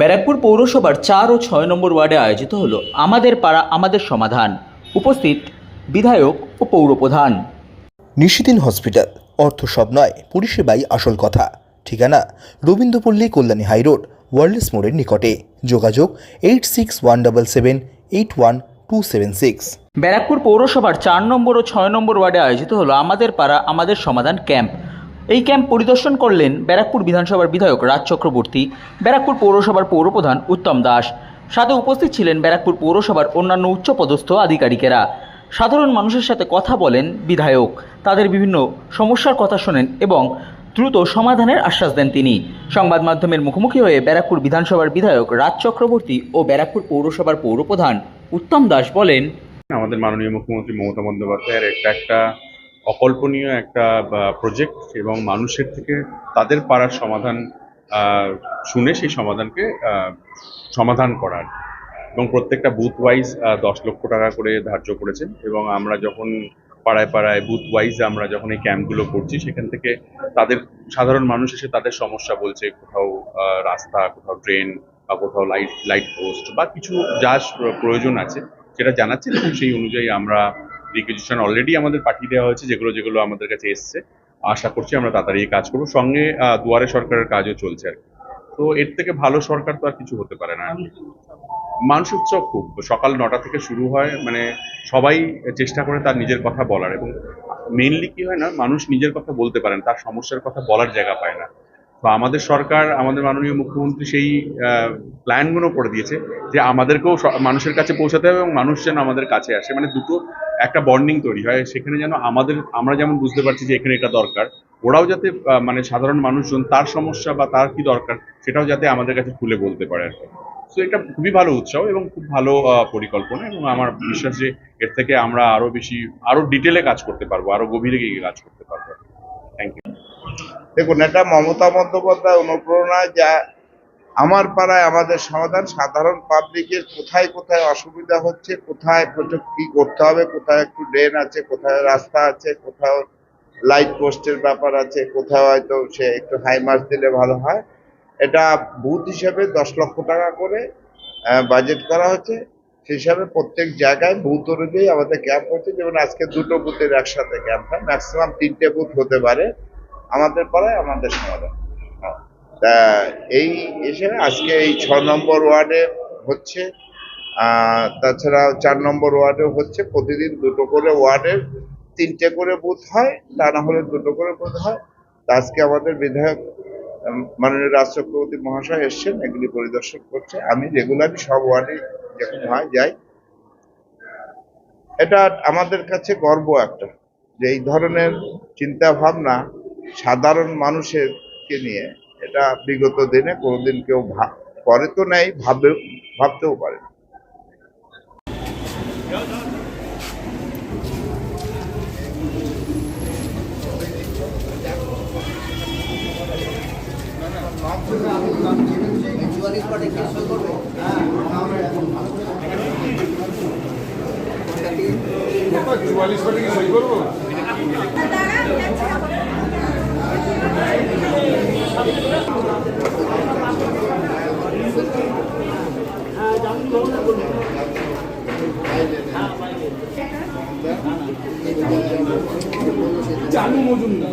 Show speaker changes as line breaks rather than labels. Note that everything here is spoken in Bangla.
ব্যারাকপুর পৌরসভার চার ও ছয় নম্বর ওয়ার্ডে আয়োজিত হলো আমাদের পাড়া আমাদের সমাধান। উপস্থিত বিধায়ক ও পৌরপ্রধান।
নিশিদিন হসপিটাল অর্থ সব নয় পরিষেবাই আসল কথা। ঠিকানা রবীন্দ্রপল্লী কল্যাণী হাইরোড ওয়ার্ল্ডস মোড়ের নিকটে। যোগাযোগ eight six one double seven eight one two seven six.
Barrackpore পৌরসভার চার নম্বর ও ছয় নম্বর ওয়ার্ডে আয়োজিত হলো আমাদের পাড়া আমাদের সমাধান ক্যাম্প। এই ক্যাম্প পরিদর্শন করলেন ব্যারাকপুর বিধানসভার বিধায়ক রাজ চক্রবর্তী, ব্যারাকপুর পৌরসভার পৌরপ্রধান উত্তম দাস। সাথে উপস্থিত ছিলেন ব্যারাকপুর পৌরসভার অন্যান্য উচ্চপদস্থ আধিকারিকেরা। সাধারণ মানুষের সাথে কথা বলেন বিধায়ক। তাদের বিভিন্ন সমস্যার কথা শোনেন এবং দ্রুত সমাধানের আশ্বাস দেন তিনি। সংবাদ মাধ্যমের মুখোমুখি হয়ে ব্যারাকপুর বিধানসভার বিধায়ক রাজ চক্রবর্তী ও ব্যারাকপুর পৌরসভার পৌরপ্রধান উত্তম দাস বলেন,
আমাদের মাননীয় মুখ্যমন্ত্রী মমতা বন্দ্যোপাধ্যায়ের একটা একটা অকল্পনীয় একটা প্রজেক্ট এবং মানুষের থেকে তাদের পাড়ার সমাধান শুনে সেই সমাধানকে সমাধান করার। এবং প্রত্যেকটা বুথ ওয়াইজ দশ লক্ষ টাকা করে ধার্য করেছেন এবং আমরা যখন পাড়ায় পাড়ায় বুথ ওয়াইজ আমরা যখন এই ক্যাম্পগুলো করছি, সেখান থেকে তাদের, সাধারণ মানুষ এসে তাদের সমস্যা বলছে, কোথাও রাস্তা, কোথাও ট্রেন বা কোথাও লাইট লাইট পোস্ট বা কিছু যা প্রয়োজন আছে, সেটা জানাচ্ছেন এবং সেই অনুযায়ী আমরা রিকুইজিশন অলরেডি আমাদের পাঠিয়ে দেওয়া হয়েছে, যেগুলো যেগুলো আমাদের কাছে এসছে। আশা করছি আমরা তাড়াতাড়ি কাজ করব। সঙ্গে দুয়ারে সরকারের কাজও চলছে আর। তো এর থেকে ভালো সরকার তো আর কিছু হতে পারে না মানুষ উৎসব খুব। সকাল নটা থেকে শুরু হয় মানে সবাই চেষ্টা করে তার নিজের কথা বলার। এবং মেইনলি কি হয় না, মানুষ নিজের কথা বলতে পারেন তার সমস্যার কথা বলার জায়গা পায় না। তো আমাদের সরকার, আমাদের মাননীয় মুখ্যমন্ত্রী সেই প্ল্যানগুলো করে দিয়েছে যে আমাদেরকেও মানুষের কাছে পৌঁছাতে হবে এবং মানুষ যেন আমাদের কাছে আসে। মানে দুটো, একটা বন্ডিং তৈরি হয়, সেখানে যেন আমাদের, আমরা যেমন বুঝতে পারছি যে এখানে এটা দরকার, ওরাও যাতে মানে সাধারণ মানুষজন তার সমস্যা বা তার কি দরকার সেটাও যাতে আমাদের কাছে খুলে বলতে পারে আর কি। তো এটা খুবই ভালো উৎসাহ এবং খুব ভালো পরিকল্পনা এবং আমার বিশ্বাস যে এর থেকে আমরা আরও বেশি, আরও ডিটেলে কাজ করতে পারব, আরও গভীরে গিয়ে কাজ করতে পারব
দেখুন, এটা মমতা বন্দ্যোপাধ্যায় অনুপ্রেরণায় যা আমার পাড়ায় আমাদের সমাধান। সাধারণ পাবলিকের কোথায় কোথায় অসুবিধা হচ্ছে, কোথায় কোথায় কি করতে হবে, কোথায় একটু ড্রেন আছে, কোথায় রাস্তা আছে, কোথাও লাইট পোস্টের ব্যাপার আছে কোথাও হয়তো সে একটু হাই মার্ক দিলে ভালো হয়। এটা বুথ হিসেবে দশ লক্ষ টাকা করে বাজেট করা হচ্ছে। সেই হিসাবে প্রত্যেক জায়গায় বুথ অনুযায়ী আমাদের ক্যাম্প হচ্ছে যেমন আজকে দুটো বুথের একসাথে ক্যাম্প হয়? ম্যাক্সিমাম তিনটে বুথ হতে পারে আমাদের পাড়ায়, আমাদের সমাধান হ্যাঁ। তা এই হিসেবে আজকে এই ছ নম্বর ওয়ার্ডে হচ্ছে তাছাড়া চার নম্বর ওয়ার্ডেও হচ্ছে। প্রতিদিন দুটো করে ওয়ার্ডের তিনটে করে বুথ হয়, তা না হলে দুটো করে বুথ হয়। তা আজকে আমাদের বিধায়ক মাননীয় চক্রবর্তী মহাশয় এসছেন, এগুলি পরিদর্শন করছে। আমি রেগুলারই সব ওয়ার্ডে যখন হয়, যাই এটা আমাদের কাছে গর্ব একটা, যে এই ধরনের চিন্তা ভাবনা সাধারণ মানুষের কে নিয়ে এটা বিগত দিনে কোনোদিন কেউ করে তো নেই, ভাবে, ভাবতেও পারে না। সুপারিশ করে ক্যান্সেল করবে চুয়াল্লিশ পাটে কি সই করব? Janu Majumdar.